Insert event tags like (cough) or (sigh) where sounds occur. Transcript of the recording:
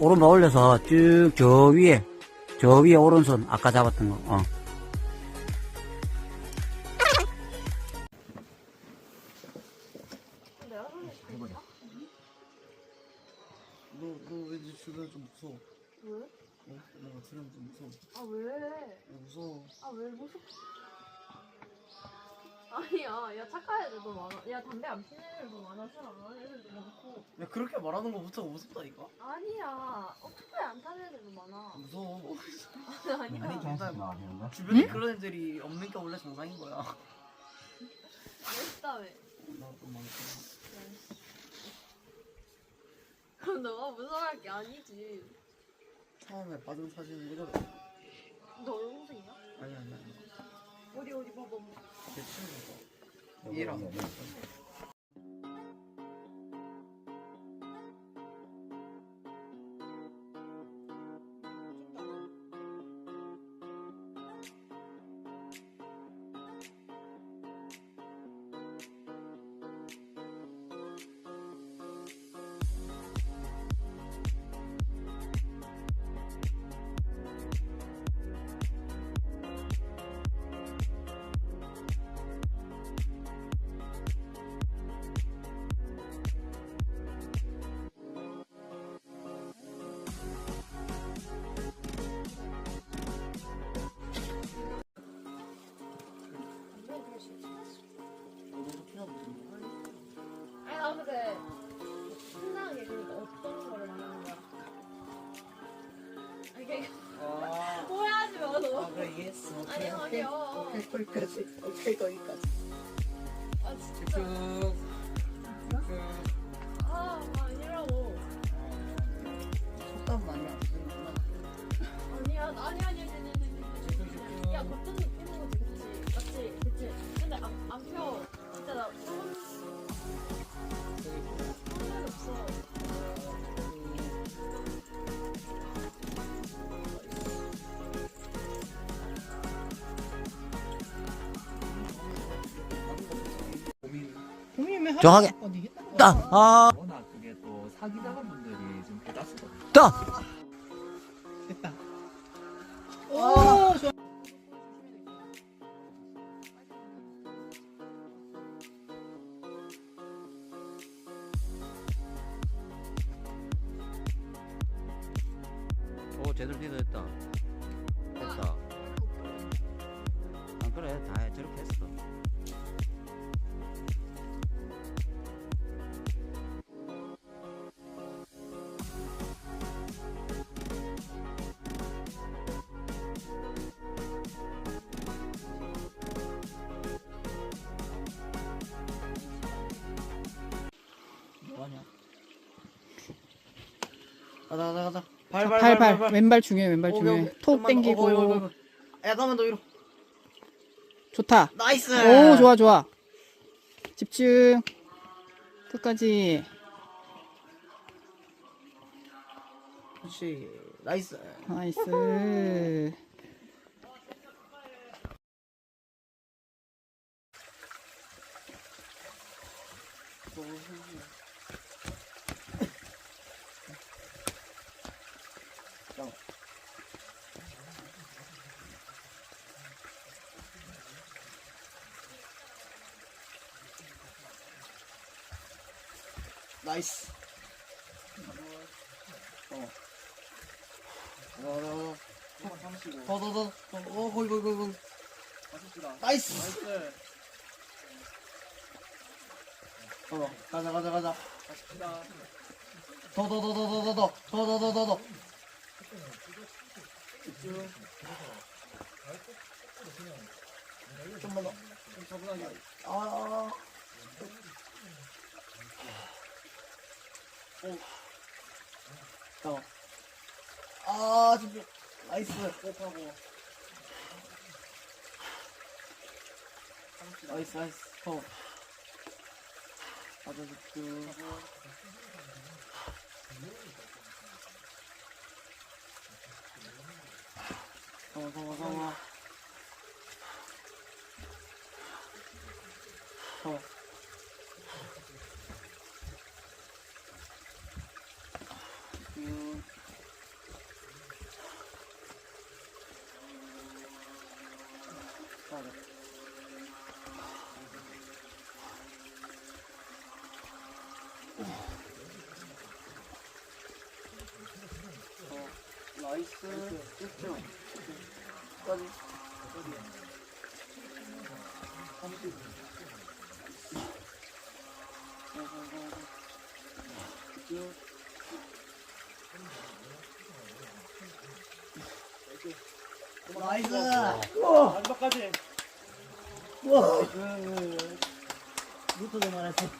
오른발 올려서 쭉 저 위에, 저 위에 오른손 아까 잡았던 거, 어. 너, 너 왠지 주변 좀 무서워. 왜? 어? 뭔가 주변 좀 무서워. 아 왜? 어, 무서워. 아 왜 무섭? 아니야, 야 착한 애들도 많아. 야 담배 안 피는 애들도 많아, 술안 하는 애들도 많고. 야, 그렇게 말하는 거부터 무섭다니까? 아니야, 오토바이 안 타는 애들도 많아. 무서워. (laughs) 아니야. 아니, 정말. 주변에 그런 애들이 없는 게 원래 정상인 거야. 멋있다며. 나도 많고. 그럼 너가 무서워할 게 아니지. 처음에 받은 사진을 이거 너 동생이야? 아니 아니 아니 어디 어디 봐봐. 얘랑 알겠어. 아니 어려워. 거기까지 오케이 거기까지. 아 진짜. 쭉쭉. 아, 아니라고. 잠깐만요. 정확하게. 어디 따! 아, 워낙 그게 또 사기당한 분들이 좀 대다수거든요. 따! 됐다 오 좋아 오, 제대로 됐다. 됐다. 아, 그래, 다 해. 저렇게 했어. 가자 가자 가자 발, 발발 발 발 발, 왼발 중요해, 왼발 중요해. 톡 땡기고. 야 가면 더 위로 좋다. 나이스 오, 좋아, 좋아. 집중. 끝까지. 그렇지 나이스 나이스. と。ナイス。うん。なるほど。どうぞどうぞ。おほいほいほいほい。ナイス。どうぞ。ガザガザガザ。どうぞどうぞどうぞどうぞどうぞどうぞ。 있죠. 좀만 더. 좀 적응하게. 아. 오. 자. 아, 진짜. 나이스. 호흡하고. 나이스, 나이스. 호흡. 맞아줄게. 성아 성아 성아 성아 음. 아, 나이스 1점 끝까지. 나이스. 마지막까지. 와. 루트도 말했어.